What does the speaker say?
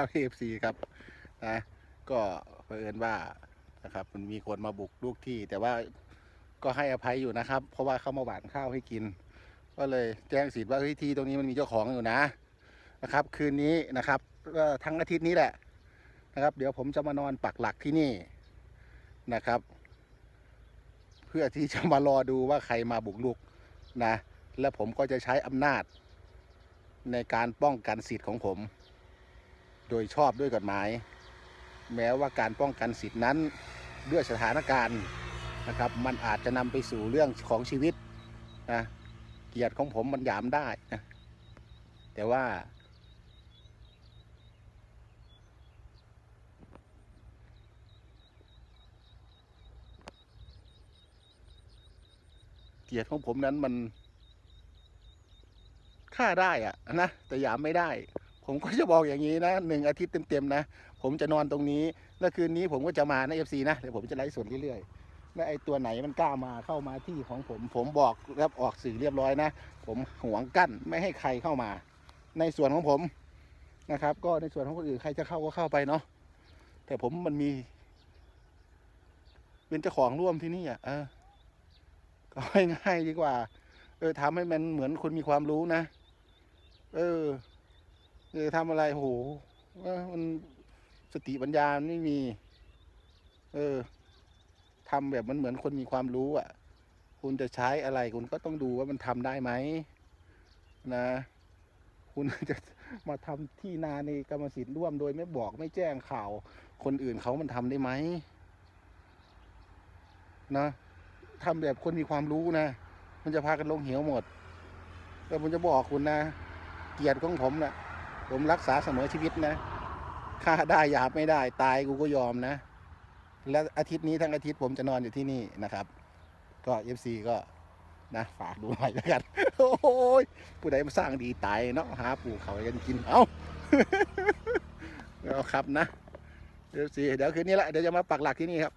ครับเอฟซีครับนะก็เผอิญว่านะครับมันมีคนมาบุกลูกที่ แต่ว่าก็ให้อภัยอยู่นะครับ เพราะว่าเขามาหวานข้าวให้กิน ก็เลยแจ้งสิทธิ์ว่าเฮ้ยที่ตรงนี้มันมีเจ้าของอยู่นะนะครับ คืนนี้นะครับก็ทั้งอาทิตย์นี้แหละนะครับ เดี๋ยวผมจะมานอนปักหลักที่นี่นะครับ เพื่อที่จะมารอดูว่าใครมาบุกลุกนะและผมก็จะใช้อำนาจในการป้องกันสิทธิ์ของผม โดยชอบด้วยกฎหมาย แม้ว่าการป้องกันสิทธินั้นด้วยสถานการณ์นะครับ มันอาจจะนำไปสู่เรื่องของชีวิตนะเกียรติของผมมันหยามได้นะแต่ว่า เกียรติของผมนั้นมันฆ่าได้อะนะแต่หยามไม่ได้ ผมก็จะบอกอย่างนี้นะหนึ่งอาทิตย์เต็มๆนะ ผมจะนอนตรงนี้ แล้วคืนนี้ผมก็จะมาในเอฟซีนะเดี๋ยวผมจะไลฟ์สดเรื่อยๆแล้วไอ้ตัวไหนมันกล้ามาเข้ามาที่ของผม ผมบอกแล้วออกสื่อเรียบร้อยนะ ผมห่วงกั้นไม่ให้ใครเข้ามา ในส่วนของผมนะครับ ก็ในส่วนของคนอื่นใครจะเข้าก็เข้าไปเนาะแต่ผมมันมี เป็นเจ้าของร่วมที่นี่อะเออก็ง่ายๆดีกว่า เออทำให้มันเหมือนคนมีความรู้นะ เออ เออทำอะไรโหมันสติปัญญาไม่มี เออทำแบบมันเหมือนคนมีความรู้อะ คุณจะใช้อะไรคุณก็ต้องดูว่ามันทำได้ไหมนะ คุณจะมาทำที่นาในกรรมสิทธิ์ร่วมโดยไม่บอกไม่แจ้งข่าว คนอื่นเขามันทำได้ไหมนะทำแบบคนมีความรู้นะ มันจะพากันลงเหวหมด แต่ผมจะบอกคุณนะ เกียรติของผมน่ะ ผมรักษาเสมอชีวิตนะฆ่าได้หยาบไม่ได้ ตายกูก็ยอมนะ และอาทิตย์นี้ทั้งอาทิตย์ผมจะนอนอยู่ที่นี่นะครับ ก็เอฟซีก็นะฝากดูหน่อยแล้วกัน โอ้ยผู้ใดมาสร้างดีตายเนาะหาปูเขาให้กันกินเอาเอาครับนะเอฟซีเดี๋ยวคืนนี้ละเดี๋ยวจะมาปักหลักที่นี่ครับ